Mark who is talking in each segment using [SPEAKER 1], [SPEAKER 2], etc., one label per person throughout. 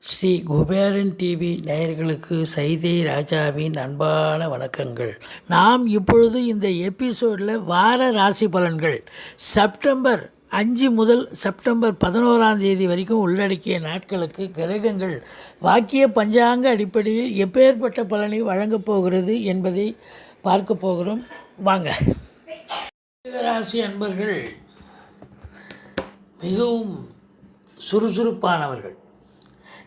[SPEAKER 1] Sri Kuberan TV நேயர்களுக்கு சைதை ராஜாவின் அன்பான வணக்கங்கள். நாம் இப்பொழுது இந்த எபிசோடில் வார ராசி பலன்கள். செப்டம்பர் அஞ்சு முதல் செப்டம்பர் பதினோராம் தேதி வரைக்கும் உள்ளடக்கிய நாட்களுக்கு கிரகங்கள் வாக்கிய பஞ்சாங்க அடிப்படையில் எப்பேற்பட்ட பலனை வழங்கப் போகிறது என்பதை பார்க்க போகிறோம். வாங்க. ராசி அன்பர்கள் மிகவும் சுறுசுறுப்பானவர்கள்.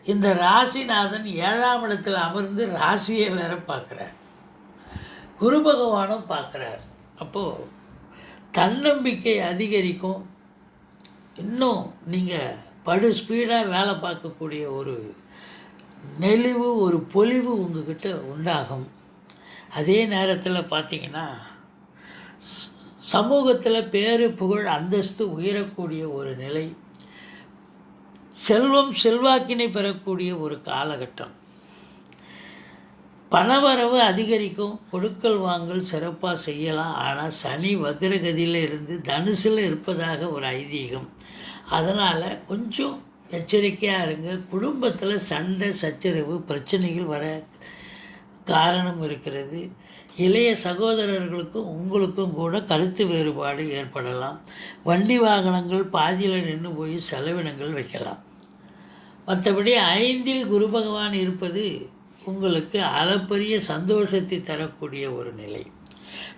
[SPEAKER 1] இந்த ராசிநாதன் ஏழாம் இடத்தில் அமர்ந்து ராசியை வேற பார்க்குறார். குரு பகவானும் பார்க்குறார். அப்போது தன்னம்பிக்கை அதிகரிக்கும். இன்னும் நீங்கள் படு ஸ்பீடாக வேலை பார்க்கக்கூடிய ஒரு நெளிவு ஒரு பொலிவு உங்ககிட்ட உண்டாகும். அதே நேரத்தில் பார்த்தீங்கன்னா சமூகத்தில் பேரு புகழ் அந்தஸ்து உயரக்கூடிய ஒரு நிலை. செல்வம் செல்வாக்கினை பெறக்கூடிய ஒரு காலகட்டம். பணவரவு அதிகரிக்கும் கொடுக்கல் வாங்கல் சிறப்பாக செய்யலாம். ஆனால் சனி வக்ரகதியில் இருந்து தனுசில் இருப்பதாக ஒரு ஐதீகம். அதனால் கொஞ்சம் எச்சரிக்கையாக இருங்க. குடும்பத்தில் சண்டை சச்சரவு பிரச்சனைகள் வர காரணம் இருக்கிறது. இளைய சகோதரர்களுக்கும் உங்களுக்கும் கூட கருத்து வேறுபாடு ஏற்படலாம். வண்டி வாகனங்கள் பாதியில் நின்று போய் செலவினங்கள் வைக்கலாம். மற்றபடி ஐந்தில் குரு பகவான் இருப்பது உங்களுக்கு அளப்பரிய சந்தோஷத்தை தரக்கூடிய ஒரு நிலை.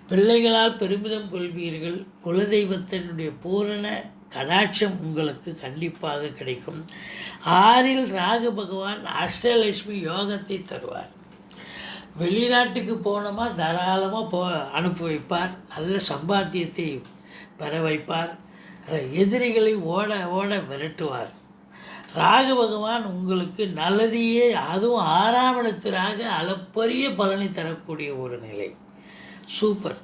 [SPEAKER 1] பிள்ளைகளால் பெருமிதம் கொள்வீர்கள். குலதெய்வத்தினுடைய பூரண கடாட்சம் உங்களுக்கு கண்டிப்பாக கிடைக்கும். ஆறில் ராகு பகவான் அஷ்டலட்சுமி யோகத்தை தருவார். வெளிநாட்டுக்கு போனோமா தாராளமாக போ அனுப்பி வைப்பார். நல்ல சம்பாத்தியத்தை பெற வைப்பார். எதிரிகளை ஓட ஓட விரட்டுவார். ராகு பகவான் உங்களுக்கு நல்லதையே அதுவும் ஆறாம் இடத்து அளப்பரிய பலனை தரக்கூடிய ஒரு நிலை. சூப்பர்.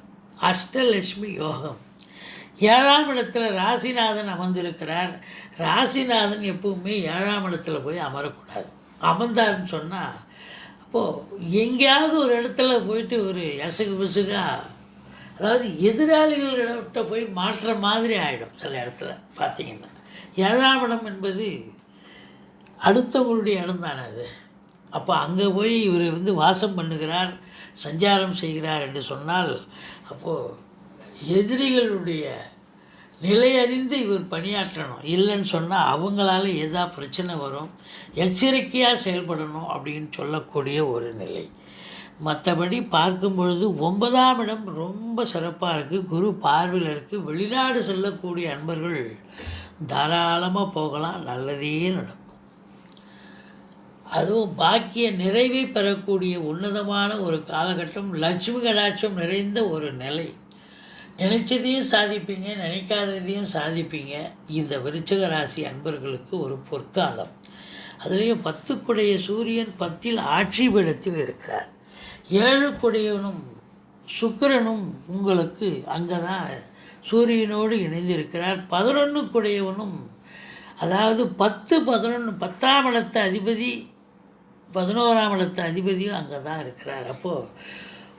[SPEAKER 1] அஷ்டலட்சுமி யோகம். ஏழாம் இடத்துல ராசிநாதன் அமர்ந்திருக்கிறார். ராசிநாதன் எப்பவுமே ஏழாம் இடத்துல போய் அமரக்கூடாது. அமர்ந்தாருன்னு சொன்னால் அப்போது எங்கேயாவது ஒரு இடத்துல போயிட்டு ஒரு எசகு பிசுகா அதாவது எதிராளிகளிடத்த போய் மாற்ற மாதிரி ஆகிடும் சில இடத்துல பார்த்தீங்கன்னா. ஏழாம் இடம் என்பது அடுத்தவங்களுடைய இடம் தானே அது. அப்போ அங்கே போய் இவர் வந்து வாசம் பண்ணுகிறார் சஞ்சாரம் செய்கிறார் என்று சொன்னால் அப்போது எதிரிகளுடைய நிலையறிந்து இவர் பணியாற்றணும். இல்லைன்னு சொன்னால் அவங்களால எதா பிரச்சனை வரும் எச்சரிக்கையாக செயல்படணும் அப்படின்னு சொல்லக்கூடிய ஒரு நிலை. மற்றபடி பார்க்கும் பொழுது ஒன்பதாம் இடம் ரொம்ப சிறப்பாக இருக்குது குரு பார்வையில் இருக்குது வெளிநாடு செல்லக்கூடிய அன்பர்கள் தாராளமாக போகலாம். நல்லதே நடக்கும். அதுவும் பாக்கிய நிறைவை பெறக்கூடிய உன்னதமான ஒரு காலகட்டம் லட்சுமி கடாட்சம் நிறைந்த ஒரு நிலை. நினைச்சதையும் சாதிப்பீங்க நினைக்காததையும் சாதிப்பீங்க. இந்த விருச்சக ராசி அன்பர்களுக்கு ஒரு பொற்காலம். அதுலேயும் பத்துக்குடைய சூரியன் பத்தில் ஆட்சி பீடத்தில் இருக்கிறார். ஏழுக்குடையவனும் சுக்கிரனும் உங்களுக்கு அங்கே தான் சூரியனோடு இணைந்திருக்கிறார். பதினொன்றுக்குடையவனும் அதாவது பத்து பதினொன்று பத்தாம் இடத்த அதிபதி பதினோராம் இடத்த அதிபதியும் அங்கே தான் இருக்கிறார். அப்போது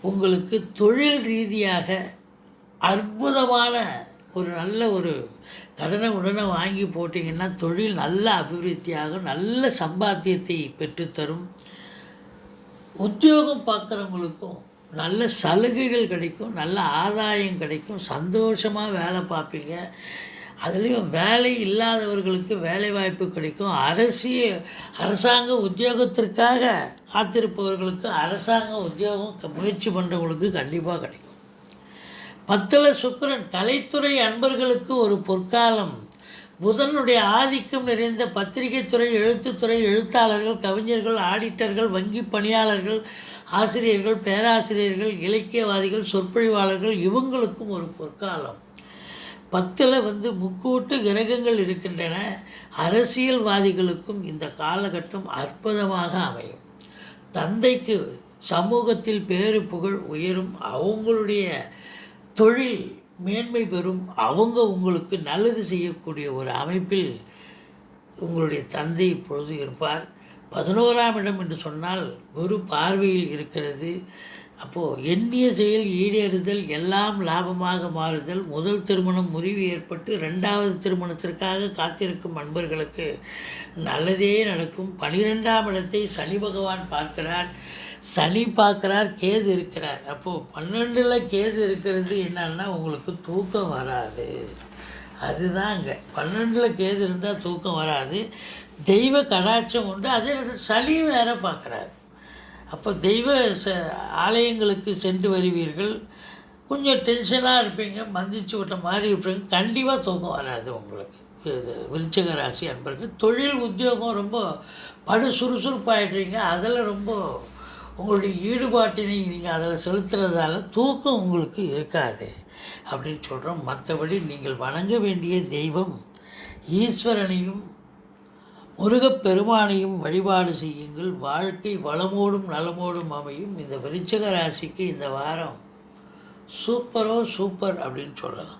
[SPEAKER 1] உங்களுக்கு தொழில் ரீதியாக அற்புதமான ஒரு நல்ல ஒரு கடனை உடனே வாங்கி போட்டிங்கன்னா தொழில் நல்ல அபிவிருத்தியாகும் நல்ல சம்பாத்தியத்தை பெற்றுத்தரும். உத்தியோகம் பார்க்குறவங்களுக்கும் நல்ல சலுகைகள் கிடைக்கும் நல்ல ஆதாயம் கிடைக்கும் சந்தோஷமாக வேலை பார்ப்பீங்க. அதுலேயும் வேலை இல்லாதவர்களுக்கு வேலை வாய்ப்பு கிடைக்கும். அரசிய அரசாங்க உத்தியோகத்திற்காக காத்திருப்பவர்களுக்கு அரசாங்க உத்தியோகம் க- முயற்சி பண்ணுறவங்களுக்கு கண்டிப்பாக கிடைக்கும். பத்தில் சுக்கிரன் கலைத்துறை அன்பர்களுக்கு ஒரு பொற்காலம். புதனுடைய ஆதிக்கம் நிறைந்த பத்திரிகை துறை எழுத்துத்துறை எழுத்தாளர்கள் கவிஞர்கள் ஆடிட்டர்கள் வங்கி பணியாளர்கள் ஆசிரியர்கள் பேராசிரியர்கள் இலக்கியவாதிகள் சொற்பொழிவாளர்கள் இவங்களுக்கும் ஒரு பொற்காலம். பத்தில் வந்து முக்கூட்டு கிரகங்கள் இருக்கின்றன. அரசியல்வாதிகளுக்கும் இந்த காலகட்டம் அற்புதமாக அமையும். தந்தைக்கு சமூகத்தில் பேரு புகழ் உயரும். அவங்களுடைய தொழில் மேன்மை பெறும் அவங்க உங்களுக்கு நல்லது செய்யக்கூடிய ஒரு அமைப்பில் உங்களுடைய தந்தை இப்பொழுது இருப்பார். பதினோராம் இடம் என்று சொன்னால் குரு பார்வையில் இருக்கிறது. அப்போது எண்ணிய செயல் ஈடேறுதல் எல்லாம் லாபமாக மாறுதல் முதல் திருமணம் முறிவு ஏற்பட்டு ரெண்டாவது திருமணத்திற்காக காத்திருக்கும் அன்பர்களுக்கு நல்லதே நடக்கும். பனிரெண்டாம் இடத்தை சனி பகவான் பார்க்கிறார். சனி பார்க்குறார் கேது இருக்கிறார். அப்போது பன்னெண்டில் கேது இருக்கிறது என்னன்னா உங்களுக்கு தூக்கம் வராது. அதுதாங்க. பன்னெண்டில் கேது இருந்தால் தூக்கம் வராது. தெய்வ கடாட்சம் உண்டு. அதே நேரத்தில் சனி வேற பார்க்குறாரு. அப்போ தெய்வ ச ஆலயங்களுக்கு சென்று வருவீர்கள். கொஞ்சம் டென்ஷனாக இருப்பீங்க மந்திச்சு விட்ட மாதிரி இருப்பீங்க. கண்டிப்பாக தூக்கம் வராது உங்களுக்கு. இது விருச்சக ராசி அன்பருக்கு தொழில் உத்தியோகம் ரொம்ப படு சுறுசுறுப்பாயிடுறீங்க அதில் ரொம்ப உங்களுடைய ஈடுபாட்டினை நீங்கள் அதில் செலுத்துறதால தூக்கம் உங்களுக்கு இருக்காது. அப்படின்னு சொல்கிறோம் மற்றபடி நீங்கள் வணங்க வேண்டிய தெய்வம் ஈஸ்வரனையும் முருகப்பெருமானையும் வழிபாடு செய்யுங்கள். வாழ்க்கை வளமோடும் நலமோடும் அமையும். இந்த விருச்சக ராசிக்கு இந்த வாரம் சூப்பரோ சூப்பர் அப்படின்னு சொல்லலாம்.